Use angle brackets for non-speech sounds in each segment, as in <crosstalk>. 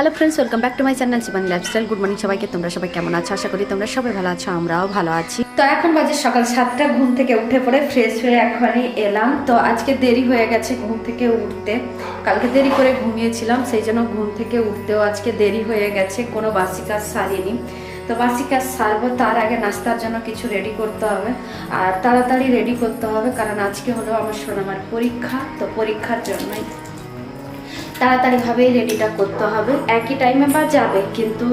Hello friends welcome back to my channel Jibon lifestyle good morning সবাইকে, তোমরা সবাই কেমন আছো? আশা করি তোমরা সবাই ভালো আছো, আমরাও ভালো আছি। তো এখন বাজে সকাল সাতটা, ঘুম থেকে উঠে পড়ে ফ্রেশ হয়ে এখনই এলাম। তো আজকে দেরি হয়ে গেছে ঘুম থেকে উঠতে। কালকে দেরি করে ঘুমিয়েছিলাম, সেই জন্য ঘুম থেকে উঠতেও আজকে দেরি হয়ে গেছে, কোনো বাসি কাজ সারিনি। তো বাসি কাজ সারবো, তার আগে নাস্তার জন্য কিছু রেডি করতে হবে। আর তাড়াতাড়ি রেডি করতে হবে, কারণ আজকে হলো আমার সোনামার পরীক্ষা। তো পরীক্ষার জন্যই তাড়াতাড়িভাবেই রেডিটা করতে হবে। একই টাইমে বা যাবে, কিন্তু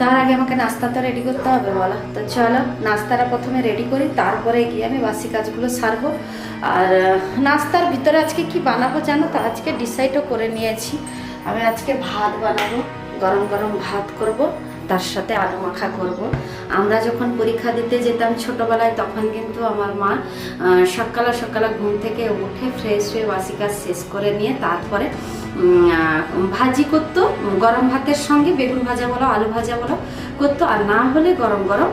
তার আগে আমাকে নাস্তা তো রেডি করতে হবে, বলা। তো চলো, নাস্তাটা প্রথমে রেডি করি, তারপরে গিয়ে আমি বাসি কাজগুলো সারবো। আর, নাস্তার ভিতরে আজকে কি বানাবো জানো তো? আজকে ডিসাইডও করে নিয়েছি। আমি আজকে ভাত বানাবো, গরম গরম ভাত করব, তার সাথে আলু মাখা করব। আমরা যখন পরীক্ষা দিতে যেতাম ছোটোবেলায়, তখন কিন্তু আমার মা সকালে সকালে ঘুম থেকে উঠে ফ্রেশ হয়ে বাসি কাজ শেষ করে নিয়ে তারপরে ভাজি করতো গরম ভাতের সঙ্গে বেগুন ভাজা বলো, আলু ভাজা বলো করতো, আর না হলে গরম গরম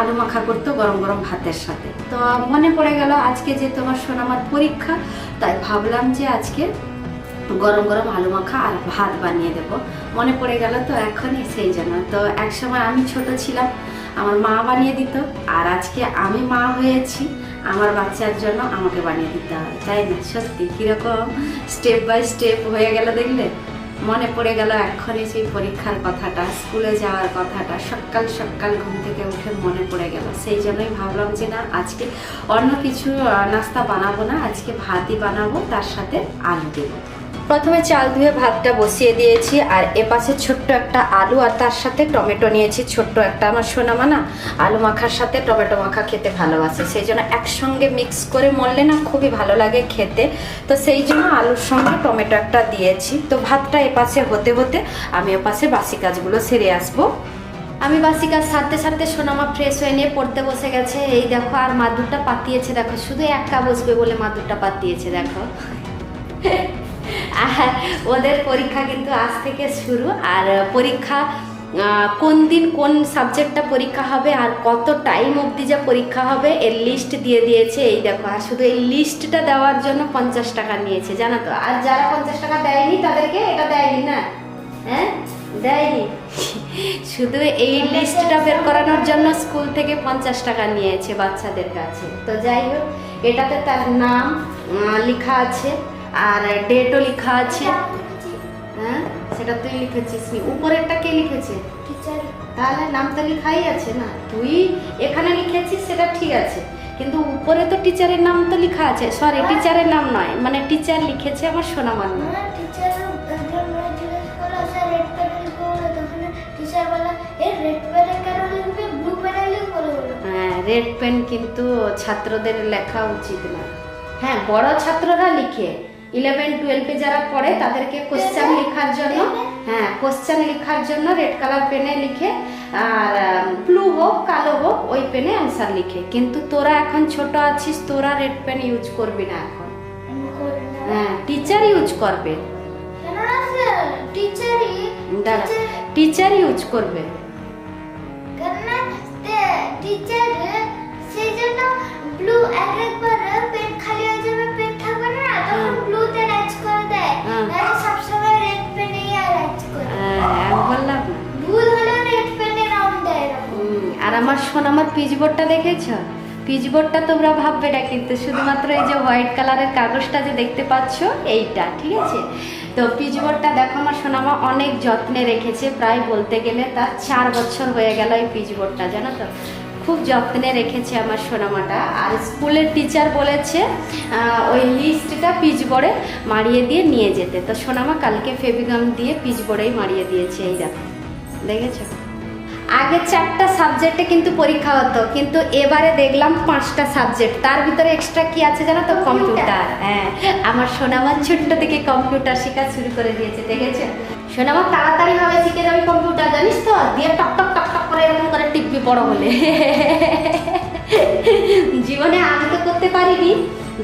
আলু মাখা করতো গরম গরম ভাতের সাথে। তো মনে পড়ে গেল আজকে যে তোমার সোনামার পরীক্ষা, তাই ভাবলাম যে আজকে গরম গরম আলু মাখা আর ভাত বানিয়ে দেবো। মনে পড়ে গেল তো এখনই সেই জন্য। তো একসময় আমি ছোট ছিলাম, আমার মা বানিয়ে দিত, আর আজকে আমি মা হয়েছি আমার বাচ্চার জন্য আমাকে বানিয়ে দিতে হয়। তাই না? সত্যি, কীরকম? স্টেপ বাই স্টেপ হয়ে গেল দেখলে? মনে পড়ে গেল এক্ষণে সেই পরীক্ষার কথাটা, স্কুলে যাওয়ার কথাটা, সকাল সকাল ঘুম থেকে উঠে মনে পড়ে গেল। সেই জন্যই ভাবলাম যে না, আজকে অন্য কিছু নাস্তা বানাবো না, আজকে ভাতই বানাবো, তার সাথে আলু দেবো। প্রথমে চাল ধুয়ে ভাতটা বসিয়ে দিয়েছি, আর এপাশে ছোট্ট একটা আলু আর তার সাথে টমেটো নিয়েছি। ছোট্ট একটা আমার সোনামা না আলু মাখার সাথে টমেটো মাখা খেতে ভালোবাসে। সেই জন্য একসঙ্গে মিক্স করে মরলে না খুবই ভালো লাগে খেতে। তো সেই জন্য আলুর সঙ্গে টমেটো একটা দিয়েছি। তো ভাতটা এপাশে হতে হতে আমি এপাশে বাসি কাজগুলো সেরে আসব। আমি বাসি কাজ সারতে সারতে সোনামা ফ্রেশ হয়ে নিয়ে পড়তে বসে গেছে। এই দেখো, আর মাদুরটা পাতিয়েছে, দেখো। শুধু একা বসবে বলে মাদুরটা পাতিয়েছে, দেখো। <laughs> ওদের পরীক্ষা কিন্তু আজ থেকে শুরু। আর পরীক্ষা কোন দিন কোন সাবজেক্টটা পরীক্ষা হবে আর কত টাইম অবধি যা পরীক্ষা হবে এর লিস্ট দিয়ে দিয়েছে। এই দেখো আর শুধু এই লিস্টটা দেওয়ার জন্য পঞ্চাশ টাকা নিয়েছে জানো তো? আর যারা পঞ্চাশ টাকা দেয়নি তাদেরকে এটা দেয়নি না? হ্যাঁ? দেয়নি? <laughs> শুধু এই লিস্টটা বের করানোর জন্য স্কুল থেকে পঞ্চাশ টাকা নিয়েছে বাচ্চাদের কাছে। তো যাই হোক এটাতে তার নাম লেখা আছে। আর ডেটও লেখা আছে। হ্যাঁ সেটা তুই লিখেছিস নি। উপরেরটা কে লিখেছে? তাহলে নাম তো লেখাই আছে না? তুই এখানে লিখেছিস সেটা ঠিক আছে। কিন্তু উপরে তো টিচারের নাম তো লেখা আছে। সরি টিচারের নাম নয়। মানে টিচার লিখেছে আমার সোনামার নাম হ্যাঁ রেড পেন কিন্তু ছাত্রদের লেখা উচিত না। হ্যাঁ বড় ছাত্ররা লিখে। ইলেভেন টুয়েলভে যারা পড়ে তাদেরকে কোশ্চেন লেখার জন্য হ্যাঁ কোশ্চেন লেখার জন্য রেড কালার পেনে লিখে আর ব্লু হোক কালো হোক ওই পেনে অ্যান্সার লিখে। কিন্তু তোরা এখন ছোট আছিস তোরা রেড পেন ইউজ করবি না এখন। হ্যাঁ টিচার ইউজ করবে। টিচার ইউজ করবে। টিচার সেই জন্য ব্লু এক একবার পেন আমার পিচবোর্ডটা দেখেছ? পিচবোর্ডটা তোমরা ভাববে না কিন্তু শুধুমাত্র এই যে হোয়াইট কালারের কাগজটা যে দেখতে পাচ্ছ, এইটা, ঠিক আছে? তো পিচবোর্ডটা দেখো আমার সোনামা অনেক যত্নে রেখেছে, প্রায় বলতে গেলে তার চার বছর হয়ে গেল এই পিচবোর্ডটা জানো তো? খুব যত্নে রেখেছে আমার সোনামাটা। আর স্কুলের টিচার বলেছে ওই লিস্টটা পিচবোর্ডে মারিয়ে দিয়ে নিয়ে যেতে। তো সোনামা কালকে ফেবিগাম দিয়ে পিচবোর্ডেই মারিয়ে দিয়েছে, এই দেখো। দেখেছ? আগে চারটা সাবজেক্টে কিন্তু পরীক্ষা হতো কিন্তু এবারে দেখলাম পাঁচটা সাবজেক্ট তার ভিতরে এক্সট্রা কি আছে জানো তো? কম্পিউটার হ্যাঁ। আমার সোনামার ছোট্ট থেকে কম্পিউটার শেখা শুরু করে দিয়েছে দেখেছ? সোনামা তাড়াতাড়ি ভাবে শিখে যাবে কম্পিউটার জানিস তো? দিয়ে টক টক টক টক করে এরকম করে টিপবি বড় হলে। জীবনে আমি তো করতে পারিনি।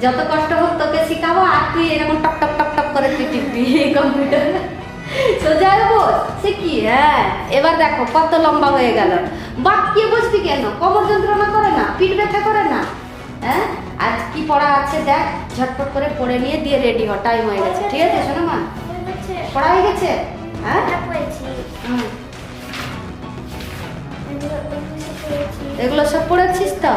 যত কষ্ট হোক তোকে শিখাবো আর তুই এরকম টক টক টক টক করে তুই টিপবি কম্পিউটার সোজা বস সে কি? হ্যাঁ। দেখো, কত লম্বা হয়ে গেল। কে বসবি কেন? কমর যন্ত্রণা করে না? পিঠ ব্যথা করে না? হ্যাঁ? আজ কি পড়া আছে দেখ, ঝটপট করে পড়ে নিয়ে দিয়ে রেডি হ টাইম হয়ে গেছে। ঠিক আছে, শোনো মা। পড়া হয়ে গেছে? হ্যাঁ? এগুলো সব পড়েছিস তো?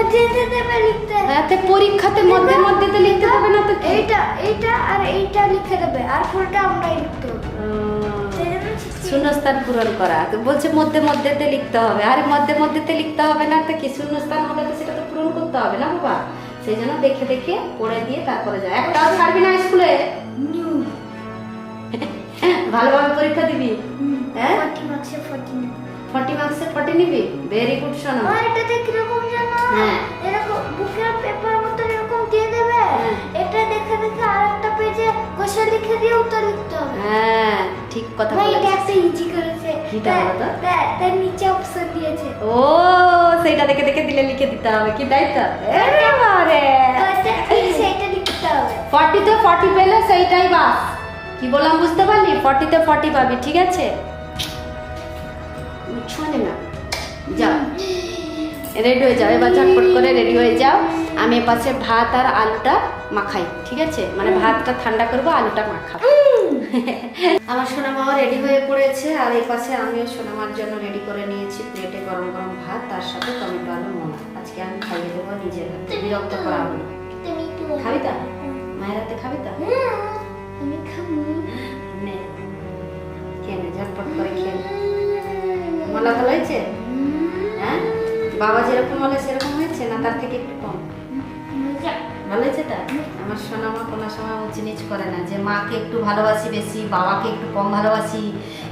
এতে লিখতে। হ্যাঁ তো পরীক্ষাতে মধ্যে মধ্যে তো লিখতে হবে না তো এইটা এইটা আর এইটা লিখে দেবে। আর ফুলটা আমরাই লিখতে হবে। শূন্যস্থান পূরণ করা। তো বলছে মধ্যে মধ্যেতে লিখতে হবে। আরে মধ্যে মধ্যেতে লিখতে হবে না তো কি? শূন্যস্থান হলে তো সেটা তো পূরণ করতে হবে না বাবা? সেই জন্য দেখে দেখে পড়ে দিয়ে তারপরে যায়। একটাও ছাড়বি না স্কুলে? ভালোভাবে পরীক্ষা দিবি? হ্যাঁ? ফর্টি মার্কসে ফর্টি নিবি? ভেরি গুড শোনো। আর এটাতে কীরকম জানো হ্যাঁ। এরকম বুকের পেপার মতো এরকম দিয়ে দেবে। হ্যাঁ। এটা দেখে দেখে আরেকটা পেজে কোশ্চেন লিখে দিয়ে উত্তর লিখতে হবে। হ্যাঁ ঠিক কথা ভাই এটা একটা ইজি করেছে। কিটা বলো তো? তার- নিচে অপশন দিয়েছে। ও সেটা দেখে দেখে দিলে লিখে দিতে হবে। কি তাই তো? আরে বাবারে সেইটা লিখতে হবে। ফর্টিতে ফর্টি পেলে সেইটাই বাস। কি বললাম বুঝতে পারলি? ফর্টিতে ফর্টি পাবি ঠিক আছে? শোনে না যাও। রেডি হয়ে যাও। এবার ঝটপট করে রেডি হয়ে যাও। আমি এপাশে ভাত আর আলুটা মাখাই ঠিক আছে? মানে ভাতটা ঠান্ডা করব আলুটা মাখাবো। আমার সোনামাও রেডি হয়ে পড়েছে আর এই পাশে আমিও সোনামার জন্য রেডি করে নিয়েছি প্লেটে গরম গরম ভাত তার সাথে টমেটো আলু মোনা। আজকে আমি খাইয়ে দেবো নিজের হাতে। বিরক্ত করাবো না। খাবি তা? মায়ের হাতে খাবি তা? আমি খাব। নে। খেয়ে নে ঝটপট করে খেয়ে মোলা ভালো হয়েছে? হ্যাঁ? বাবা যেরকম বলে সেরকম হয়েছে না তার থেকে একটু কম? ভালো হয়েছে তা আমার সোনা মা কোনো সময় উঁচু নিচ করে না। যে মাকে একটু ভালোবাসি বেশি বাবাকে একটু কম ভালোবাসি।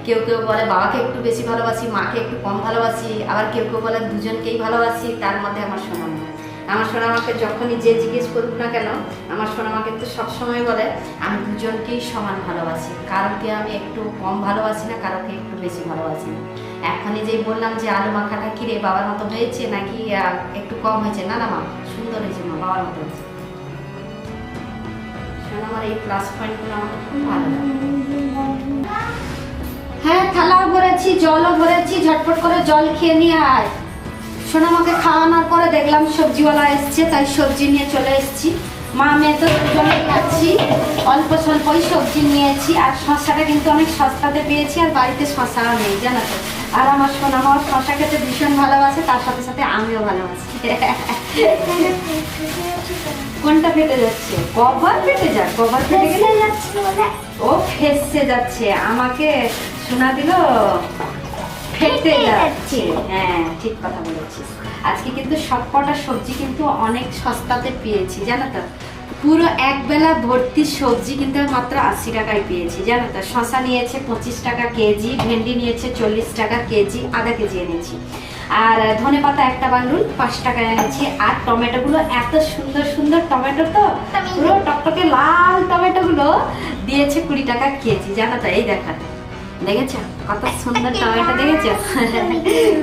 কেউ কেউ বলে বাবাকে একটু বেশি ভালোবাসি মাকে একটু কম ভালোবাসি। আবার কেউ কেউ বলে দুজনকেই ভালোবাসি তার মধ্যে আমার সোনা মা। আমার সোনা মাকে যখনই যে জিজ্ঞেস করুক না কেন আমার সোনা মা কিন্তু সবসময় বলে আমি দুজনকেই সমান ভালোবাসি। কারোকে আমি একটু কম ভালোবাসি না কারোকে একটু বেশি ভালোবাসি না। এখনই যেই বললাম যে আলু মাখাটা কিরে বাবার মতো হয়েছে নাকি একটু কম হয়েছে? না না, মা, সুন্দর হয়েছে মা, বাবার মতো হয়েছে। আমার এই প্লাস পয়েন্টগুলো হ্যাঁ থালাও জলও করে জল খেয়ে নিয়ে আয়। খাওয়ানোর পরে দেখলাম তাই সবজি নিয়ে চলে এসেছি। মা, মেয়ে তো খাচ্ছি। অল্প স্বল্পই সবজি নিয়েছি, আর শশাটা কিন্তু অনেক সস্তাতে পেয়েছি, আর বাড়িতে শশাও নেই, জানো তো। আর আমার সোনামাও শশা খেতে ভীষণ ভালোবাসে তার সাথে সাথে আমিও ভালোবাসি কোনটা ফেটে যাচ্ছে? কভার ফেটে যাক কভার ফেটে গেলে? ও ফেসে যাচ্ছে আমাকে শোনা দিল ফেটে ফেটে যাচ্ছে। হ্যাঁ ঠিক কথা বলেছিস। আজকে কিন্তু সবকটা সবজি কিন্তু অনেক সস্তাতে পেয়েছি জানো তো? পুরো এক বেলা ভর্তি সবজি কিন্তু মাত্র আশি টাকায় পেয়েছি জানো তো? শশা নিয়েছে পঁচিশ টাকা কেজি ভেন্ডি নিয়েছে চল্লিশ টাকা কেজি আধা কেজি এনেছি। আর ধনে পাতা একটা বান্ডুল পাঁচ টাকায় এনেছি আর টমেটোগুলো এত সুন্দর সুন্দর টমেটো তো পুরো টকটকে লাল টমেটো গুলো দিয়েছে কুড়ি টাকা কেজি জানো তো? এই দেখা। দেখেছ? কত সুন্দর টমেটো দেখেছ?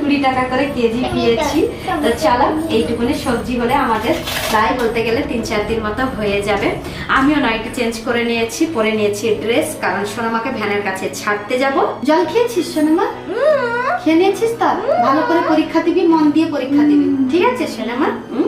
কুড়ি টাকা করে কেজি পেয়েছি তো চলো এইটুকুনি সবজি হলে আমাদের প্রায় বলতে গেলে তিন চার দিন মতো হয়ে যাবে। আমিও নাইটি চেঞ্জ করে নিয়েছি পরে নিয়েছি ড্রেস কারণ সোনামাকে ভ্যানের কাছে ছাড়তে যাব। জল খেয়েছিস সোনামা? খেয়ে নিয়েছিস তো? ভালো করে পরীক্ষা দিবি মন দিয়ে পরীক্ষা দিবি। ঠিক আছে সোনামা? হুম?